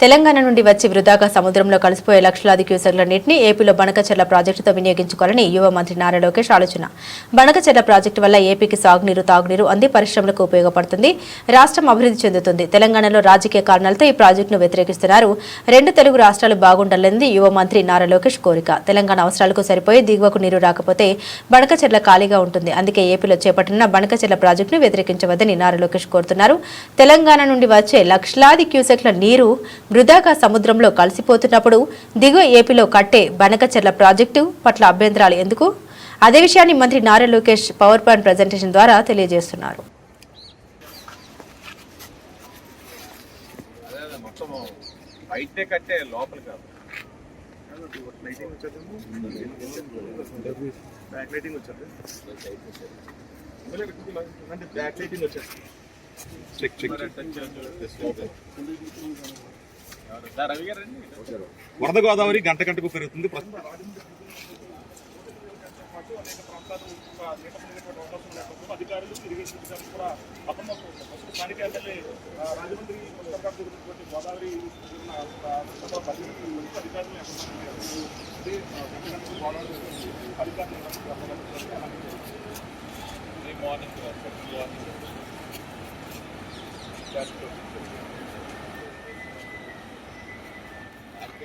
తెలంగాణ నుండి వచ్చి వృధాగా సముద్రంలో కలిసిపోయే లక్షలాది క్యూసెక్ల నీటిని ఏపీలో బనకచెర్ల ప్రాజెక్టుతో వినియోగించుకోవాలని యువ మంత్రి నారా లోకేష్ ఆలోచన. బనకచెర్ల ప్రాజెక్టు వల్ల ఏపీకి సాగునీరు తాగునీరు అంది పరిశ్రమలకు ఉపయోగపడుతుంది. రాష్ట్రం అభివృద్ధి చెందుతుంది. తెలంగాణలో రాజకీయ కారణాలతో ఈ ప్రాజెక్టును వ్యతిరేకిస్తున్నారు. రెండు తెలుగు రాష్ట్రాలు బాగుండాలన్నది యువ మంత్రి నారా లోకేష్ కోరిక. తెలంగాణ అవసరాలకు సరిపోయి దిగువకు నీరు రాకపోతే బనకచెర్ల ఖాళీగా ఉంటుంది. అందుకే ఏపీలో చేపట్టిన బనకచెర్ల ప్రాజెక్టును వ్యతిరేకించవద్దని నారా లోకేష్ కోరుతున్నారు. తెలంగాణ నుండి వచ్చే లక్షలాది క్యూసెక్ల నీరు వృధాగా సముద్రంలో కలిసిపోతున్నప్పుడు దిగువ ఏపీలో కట్టే బనకచెర్ల ప్రాజెక్టు పట్ల అభ్యంతరాలు ఎందుకు? అదే విషయాన్ని మంత్రి Nara Lokesh power point presentation ద్వారా తెలియజేస్తున్నారు. అదే అదే మొత్తం బయటే కట్టే లోపల కాదు. బ్యాక్ లైటింగ్ వచ్చేది అంటే బ్యాక్ లైటింగ్ వచ్చేది చెక్ చెక్. వరద గోదావరి గంట గంటకు పెరుగుతుంది ప్రస్తుతం అధికారులు ఇరిగేషన్ అధికారులు కూడా అప్రమత్తం అవుతారు ఫస్ట్ స్థానిక ఎమ్మెల్యే ఆ, రాజమండ్రి మున్సిపల్ జరిగినటువంటి గోదావరి జరిగిన, ఆ, సందర్భంలో పరిస్థితులు గురించి అధికారులు అదే, ఆ, వెంటనే గోదావరి అధికారులు అప్రమత్తం అలాగే రేపు మార్నింగ్ రా, సార్. మార్నింగ్.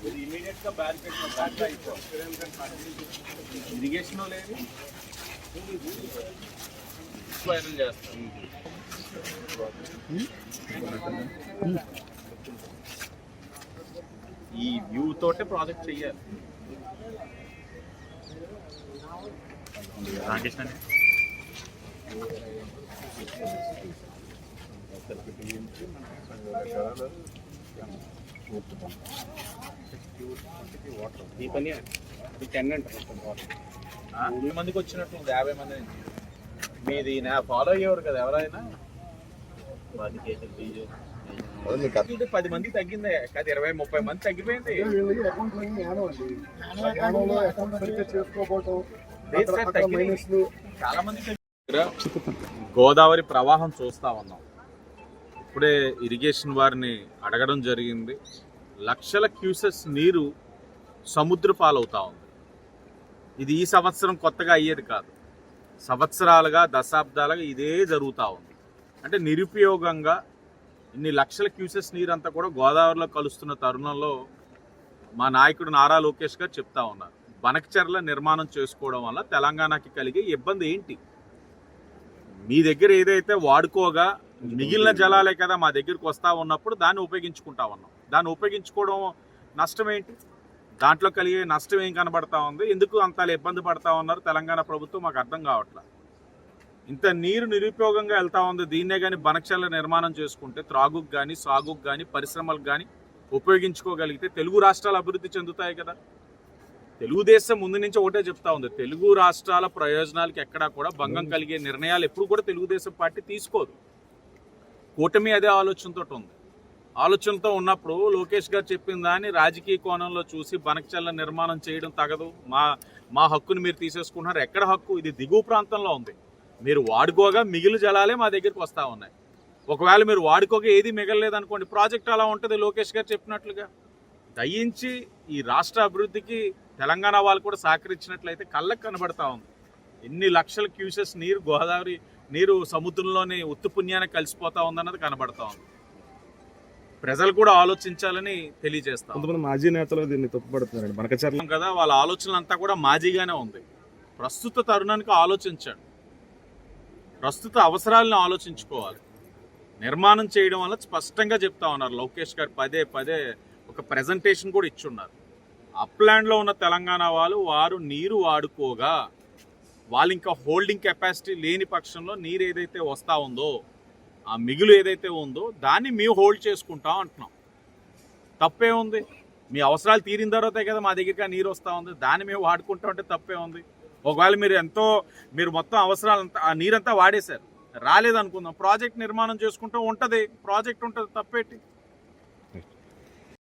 ఇది ఇమీడియట్ గా బ్యారికేడ్ బ్యాక్ అయిపోవాలి ఇరిగేషన్ లేదు వైరల్ చేస్తాం ఈ వ్యూ తోటే ప్రాజెక్ట్ చెయ్యాలి రామకృష్ణ ఈ పని టెన్ అంటారు ఆ, ఎన్ని మందికి వచ్చినట్టు ఉంది యాభై మంది నుంచి మీది నా ఫాలో అయ్యేవారు కదా ఎవరైనా? పది మంది తగ్గిందే. కాదు ఇరవై ముప్పై మంది తగ్గిపోయింది. చాలా మంది గోదావరి ప్రవాహం చూస్తా ఉన్నాం. ఇప్పుడే ఇరిగేషన్ వారిని అడగడం జరిగింది. లక్షల క్యూసెస్ నీరు సముద్ర పాలవుతా ఉంది. ఇది ఈ సంవత్సరం కొత్తగా అయ్యేది కాదు. సంవత్సరాలుగా దశాబ్దాలుగా ఇదే జరుగుతూ ఉంది. అంటే నిరుపయోగంగా ఇన్ని లక్షల క్యూసెస్ నీరంతా కూడా గోదావరిలో కలుస్తున్న తరుణంలో మా నాయకుడు నారా లోకేష్ గారు చెప్తా ఉన్నారు. బనకచర్ల నిర్మాణం చేసుకోవడం వల్ల తెలంగాణకి కలిగే ఇబ్బంది ఏంటి? మీ దగ్గర ఏదైతే వాడుకోగా మిగిలిన జలాలే కదా మా దగ్గరికి వస్తా ఉన్నప్పుడు దాన్ని ఉపయోగించుకుంటా ఉన్నాం. దాన్ని ఉపయోగించుకోవడం నష్టం ఏంటి? దాంట్లో కలిగే నష్టం ఏం కనబడతా ఉంది? ఎందుకు అంత ఇబ్బంది పడతా ఉన్నారు? తెలంగాణ ప్రభుత్వం మాకు అర్థం కావట్లేదు ఇంత నీరు నిరుపయోగంగా వెళ్తా ఉంది. దీన్నే కానీ బనక్షల నిర్మాణం చేసుకుంటే త్రాగుకు కానీ సాగుకు కానీ పరిశ్రమలకు కానీ ఉపయోగించుకోగలిగితే తెలుగు రాష్ట్రాలు అభివృద్ధి చెందుతాయి కదా. తెలుగుదేశం ముందు నుంచి ఒకటే చెప్తా ఉంది. తెలుగు రాష్ట్రాల ప్రయోజనాలకి ఎక్కడా కూడా భంగం కలిగే నిర్ణయాలు ఎప్పుడు కూడా తెలుగుదేశం పార్టీ తీసుకోదు. కూటమి అదే ఆలోచనతో ఉంది. ఆలోచనతో ఉన్నప్పుడు లోకేష్ గారు చెప్పిన దాన్ని రాజకీయ కోణంలో చూసి బనకచల్ల నిర్మాణం చేయడం తగదు. మా మా హక్కును మీరు తీసేసుకుంటున్నారు. ఎక్కడ హక్కు? ఇది దిగువ ప్రాంతంలో ఉంది. మీరు వాడుకోగా మిగిలి జలాలే మా దగ్గరికి వస్తూ ఉన్నాయి. ఒకవేళ మీరు వాడుకోగా ఏది మిగలలేదు అనుకోండి ప్రాజెక్ట్ అలా ఉంటుంది లోకేష్ గారు చెప్పినట్లుగా. దయించి ఈ రాష్ట్ర అభివృద్ధికి తెలంగాణ వాళ్ళు కూడా సహకరించినట్లయితే కళ్ళకు కనబడతా ఉంది. ఎన్ని లక్షల క్యూసెస్ నీరు గోదావరి నీరు సముద్రంలోని ఉత్తు పుణ్యానికి కలిసిపోతా ఉందన్నది కనబడతా ఉంది. ప్రజలు కూడా ఆలోచించాలని తెలియజేస్తాం కొంతమంది మాజీ నేతలు దీన్ని తప్పుపడుతున్నారండి. బనకచర్ల కదా వాళ్ళ ఆలోచన అంతా కూడా మాజీగానే ఉంది. ప్రస్తుత తరుణానికి ఆలోచించండి. ప్రస్తుత అవసరాలను ఆలోచించుకోవాలి. నిర్మాణం చేయడం వల్ల స్పష్టంగా చెప్తా ఉన్నారు. లోకేష్ గారు పదే పదే ఒక ప్రజెంటేషన్ కూడా ఇచ్చున్నారు. అప్లాండ్లో ఉన్న తెలంగాణ వాళ్ళు వారు నీరు వాడుకోగా వాళ్ళు ఇంకా హోల్డింగ్ కెపాసిటీ లేని పక్షంలో నీరు ఏదైతే వస్తూ ఉందో ఆ మిగులు ఏదైతే ఉందో దాన్ని మేము హోల్డ్ చేసుకుంటాం అంటున్నాం. తప్పే ఉంది. మీ అవసరాలు తీరిన తర్వాతే కదా మా దగ్గరికి నీరు వస్తూ ఉంది. దాన్ని మేము వాడుకుంటా ఉంటే తప్పే ఉంది. ఒకవేళ మీరు ఎంతో మీరు మొత్తం అవసరాలంతా ఆ నీరంతా వాడేశారు. రాలేదనుకుందాం ప్రాజెక్ట్ నిర్మాణం చేసుకుంటూ. ఉంటుంది. ప్రాజెక్ట్ ఉంటుంది. తప్పేటి?